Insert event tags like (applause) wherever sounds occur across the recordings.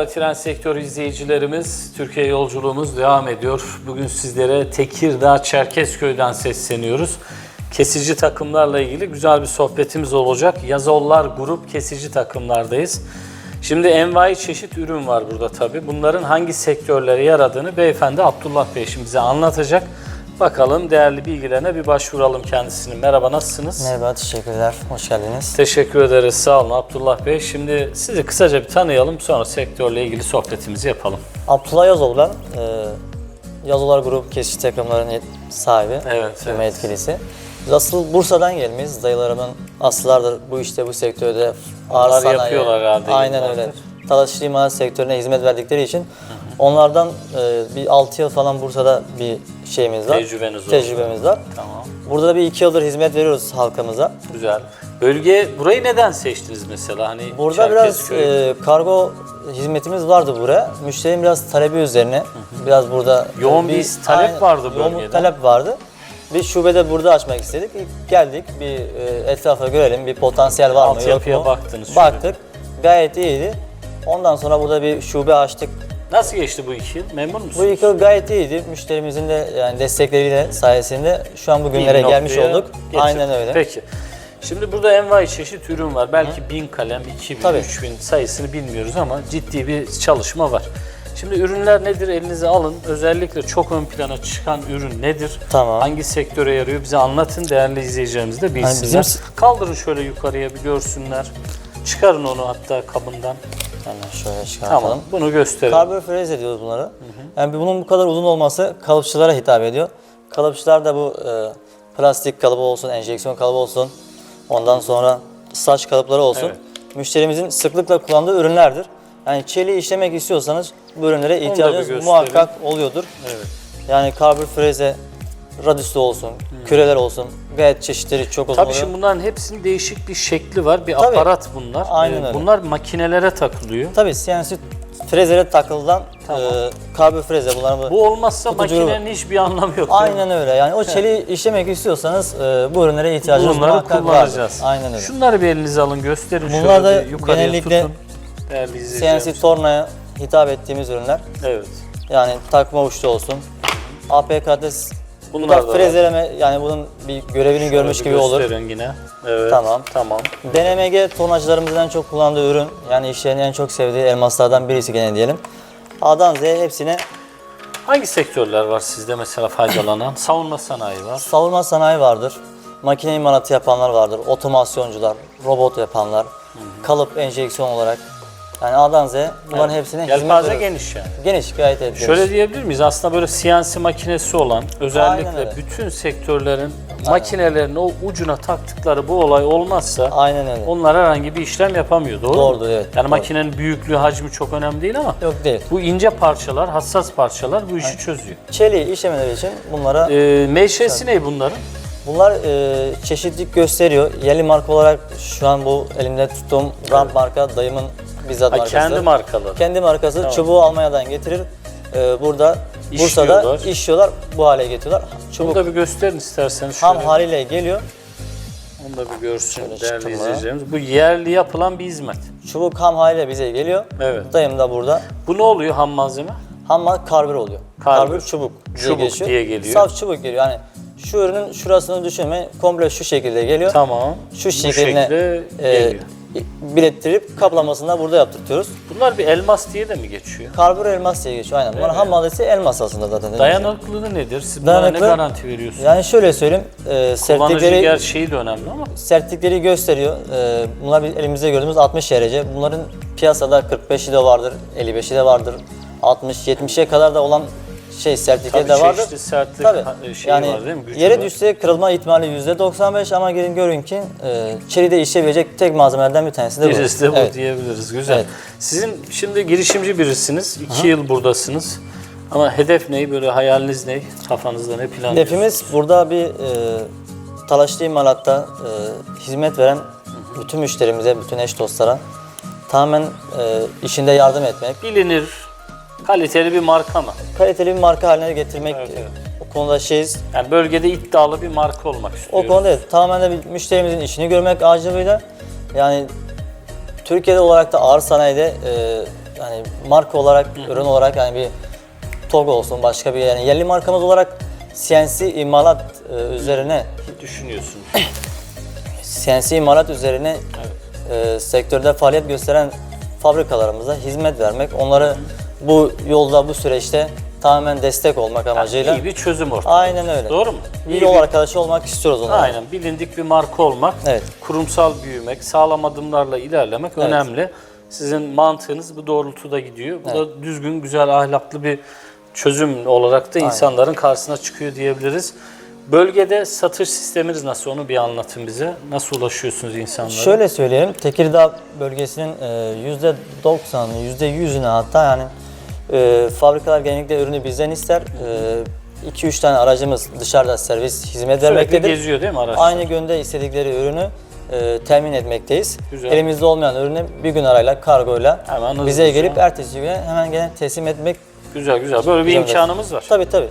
Merhaba tren sektörü izleyicilerimiz. Türkiye yolculuğumuz devam ediyor. Bugün sizlere Tekirdağ Çerkezköy'den sesleniyoruz. Kesici takımlarla ilgili güzel bir sohbetimiz olacak. Yazollar Grup kesici takımlardayız. Şimdi envai çeşit ürün var burada tabii. Bunların hangi sektörlere yaradığını beyefendi Abdullah Bey şimdi bize anlatacak. Bakalım değerli bilgilerine bir başvuralım kendisinin. Merhaba nasılsınız? Merhaba, teşekkürler. Hoş geldiniz. Teşekkür ederiz. Sağ olun Abdullah Bey. Şimdi sizi kısaca bir tanıyalım. Sonra sektörle ilgili sohbetimizi yapalım. Abdullah Yazol ben. E, Yazolar Grup kesici takımlarının sahibi. Evet, firma evet. yetkilisi. Biz asıl Bursa'dan gelmeyiz. Dayılarımın asıllardır bu işte bu sektörde ağır Onlar sanayi. yapıyorlar herhalde Aynen yıllardır. öyle. Talaşlı imalat sektörüne hizmet verdikleri için onlardan e, bir 6 yıl falan Bursa'da bir şeyimiz var. Tecrübeniz oldu. Tecrübemiz var. Tamam. Burada da bir 2 yıldır hizmet veriyoruz halkımıza. Güzel. Bölge, burayı neden seçtiniz mesela? Hani Burada biraz e, kargo hizmetimiz vardı buraya. Müşterinin biraz talebi üzerine. Biraz burada Yoğun bir talep vardı yoğun bir bölgede. talep vardı. Bir şubede burada açmak istedik. İlk geldik bir e, etrafa görelim bir potansiyel var mı yok mu? baktınız. Baktık. Gayet iyiydi. Ondan sonra burada bir şube açtık. Nasıl geçti bu iki yıl? Memnun musunuz? Bu iki yıl gayet iyiydi. Müşterimizin de yani destekleriyle sayesinde şu an bu İyi günlere bir gelmiş olduk. getirdik. Aynen öyle. Peki. Şimdi burada envai çeşit ürün var. Belki bin kalem, 2000, Tabii. 3000 sayısını bilmiyoruz ama ciddi bir çalışma var. Şimdi ürünler nedir elinize alın. Özellikle çok ön plana çıkan ürün nedir? Tamam. Hangi sektöre yarıyor bize anlatın değerli izleyicilerimiz de bilsinler. bizim- Kaldırın şöyle yukarıya bir görsünler. Çıkarın onu hatta kabından. Hemen şöyle çıkartalım. Tamam bunu gösterin. Karbür frez ediyoruz bunları. Yani bunun bu kadar uzun olması kalıpçılara hitap ediyor. Kalıpçılar da bu e, plastik kalıbı olsun, enjeksiyon kalıbı olsun, ondan sonra saç kalıpları olsun. Evet. Müşterimizin sıklıkla kullandığı ürünlerdir. Yani çeliği işlemek istiyorsanız bu ürünlere ihtiyacınız muhakkak oluyordur. Evet. Yani karbür freze, radüslü olsun, küreler olsun, gayet çeşitleri çok uzun Tabii oluyor. şimdi bunların hepsinin değişik bir şekli var. Bir Tabii. aparat bunlar. Aynen Ee, öyle. Bunlar makinelere takılıyor. Tabii CNC frezere takılan Tamam. e, freze bunların bu olmazsa Kutucuğu- makinenin hiçbir anlamı yok. Aynen öyle. Yani o çeliği işlemek istiyorsanız e, bu ürünlere ihtiyacınız Bunları muhakkak kullanacağız. vardır. Aynen öyle. Şunları bir elinize alın gösterin Bunlar da genellikle tutun. CNC tornaya hitap ettiğimiz ürünler. Evet. Yani takma uçlu olsun. APK'da Bunlar da frezeleme yani bunun bir görevini görmüş Şöyle gibi bir olur. gösterin yine. Evet. Tamam. Tamam. DNMG tornacılarımızın en çok kullandığı ürün. Yani işlerin en çok sevdiği elmaslardan birisi gene diyelim. A'dan Z'ye hepsine Hangi sektörler var sizde mesela faydalanan? (coughs) Savunma sanayi var. savunma sanayi vardır. Makine imalatı yapanlar vardır. Otomasyoncular, robot yapanlar, kalıp enjeksiyon olarak. Yani A'dan Z bunların hepsine hizmet Yelpaze veriyoruz. geniş yani. Geniş gayet geniş. Şöyle diyebilir miyiz? Aslında böyle CNC makinesi olan özellikle öyle. bütün sektörlerin makinelerin o ucuna taktıkları bu olay olmazsa Aynen öyle. onlar herhangi bir işlem yapamıyor. Doğru mu? Doğrudur, evet, Yani doğru. makinenin büyüklüğü, hacmi çok önemli değil ama Yok değil. bu ince parçalar, hassas parçalar bu işi çözüyor. Çeliği işlemeleri için bunlara Ee, menşesi ne bunların? bunlar e, çeşitlilik gösteriyor. Yerli marka olarak şu an bu elimde tuttuğum Ramp marka dayımın bizzat markası. kendi markaları. Kendi markası çubuğu Almanya'dan getirir. E, burada İşliyorlar. Bursa'da işliyorlar, bu hale getiriyorlar. Bunu Çubuk da bir gösterin isterseniz. ham Şöyle. haliyle geliyor. Onu da bir görsün Şöyle değerli çıktım izleyicilerimiz. Bu yerli yapılan bir hizmet. Çubuk ham haliyle bize geliyor. Evet. Dayım da burada. Bu ne oluyor ham malzeme? Ham mal karbür oluyor. Karbür. Karbür, çubuk diye Çubuk geçiyor. diye geliyor. Saf çubuk geliyor. Yani şu ürünün şurasını düşünme komple şu şekilde geliyor. Tamam. Şu Bu şekline şekilde e, geliyor. Bilettirip kaplamasını da burada yaptırtıyoruz. Bunlar bir elmas diye de mi geçiyor? Karbür elmas diye geçiyor aynen. Bunların ham maddesi elmas aslında zaten. Dayanıklılığı nedir? Siz buna ne Dayanıklı- garanti veriyorsunuz? Yani şöyle söyleyeyim, e, Kullanıcı sertlikleri, gerçeği de önemli ama sertlikleri gösteriyor. E, bunlar biz elimizde gördüğümüz 60 derece. Bunların piyasada 45'i de vardır, 55'i de vardır. 60-70'e kadar da olan şey sertlikleri tabii de vardır. çeşitli sertlik ha- şeyi yani var değil mi? Gücü yere var. düşse kırılma ihtimali %95 ama gelin görün ki e, çelide işleyebilecek tek malzemelerden bir tanesi de bu. Birisi de bu Evet. diyebiliriz. Güzel. Evet. Sizin şimdi girişimci birisiniz. iki yıl buradasınız. Ama hedef ne? Böyle hayaliniz ne? Kafanızda ne planlıyorsunuz? Hedefimiz burada bir e, talaşlı imalatta e, hizmet veren bütün müşterimize, bütün eş dostlara tamamen e, işinde yardım etmek, Bilinir, kaliteli bir marka mı? kaliteli bir marka haline getirmek Evet, evet. o konuda şeyiz. Yani bölgede iddialı bir marka olmak O istiyoruz. konuda evet, tamamen de bir müşterimizin işini görmek acabıyla yani Türkiye'de olarak da ağır sanayide e, hani marka olarak, ürün olarak yani bir TOG olsun, başka bir yani yerli markamız olarak CNC imalat e, üzerine Düşünüyorsun. CNC imalat üzerine e, sektörde faaliyet gösteren fabrikalarımıza hizmet vermek, onları bu yolda, bu süreçte tamamen destek olmak amacıyla. İyi bir çözüm ortaya. Aynen öyle. Doğru mu? Bir İyi yol arkadaşı olmak istiyoruz onlara. Aynen bilindik bir marka olmak, Evet. kurumsal büyümek, sağlam adımlarla ilerlemek önemli. Sizin mantığınız bu doğrultuda gidiyor. Bu da düzgün, güzel, ahlaklı bir çözüm olarak da insanların karşısına çıkıyor diyebiliriz. Bölgede satış sisteminiz nasıl? Onu bir anlatın bize. Nasıl ulaşıyorsunuz insanlara? Şöyle söyleyelim, Tekirdağ bölgesinin e, %90'ı, %100'üne hatta yani e, fabrikalar genellikle ürünü bizden ister. 2-3 tane aracımız dışarıda servis hizmet Sürekli vermektedir. geziyor değil mi araçlar? Aynı günde istedikleri ürünü e, temin etmekteyiz. Güzel. Elimizde olmayan ürünü bir gün arayla, kargoyla Hemen bize gelip ertesi güne hemen gene teslim etmek. Güzel güzel. Böyle bir imkanımız var. Tabii tabii.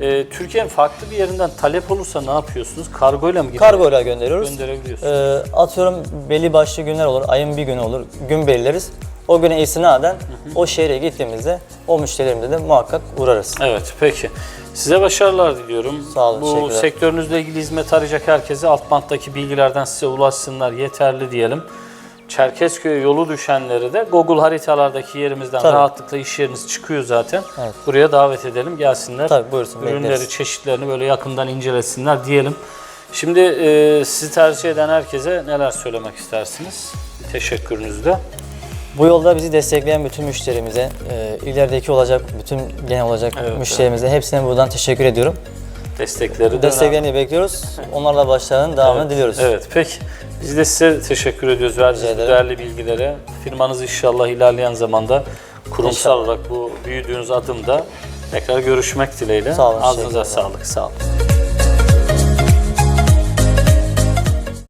Ee, Türkiye'nin farklı bir yerinden talep olursa ne yapıyorsunuz? Kargoyla mı gidiyor? Kargoyla gönderiyoruz. Gönderebiliyorsunuz. E, atıyorum belli başlı günler olur, ayın bir günü olur, gün belirleriz. O güne istinaden o şehre gittiğimizde o müşterilerimize de muhakkak uğrarız. Evet peki. Size başarılar diliyorum. Sağ olun, Bu sektörünüzle ilgili hizmet arayacak herkese alt banttaki bilgilerden size ulaşsınlar yeterli diyelim. Çerkezköy yolu düşenleri de Google haritalardaki yerimizden Tabii. rahatlıkla iş yeriniz çıkıyor zaten. Evet. Buraya davet edelim gelsinler. Tabii, buyursun, Ürünleri, bekleriz. çeşitlerini böyle yakından incelesinler diyelim. Şimdi e, sizi tercih eden herkese neler söylemek istersiniz? Teşekkürünüzü de. Bu yolda bizi destekleyen bütün müşterimize, e, ilerideki olacak, bütün genel olacak Evet, müşterimize hepsine buradan teşekkür ediyorum. Destekleri de önemli. Desteklerini bekliyoruz. Onlarla başlarının devamını diliyoruz. Evet peki. Biz de size teşekkür ediyoruz verdiğiniz bu ederim. değerli bilgilere. Firmanız inşallah ilerleyen zamanda kurumsal İnşallah. olarak bu büyüdüğünüz adımda tekrar görüşmek dileğiyle. Sağ olun, Ağzınıza teşekkürler. sağlık. Sağ olun.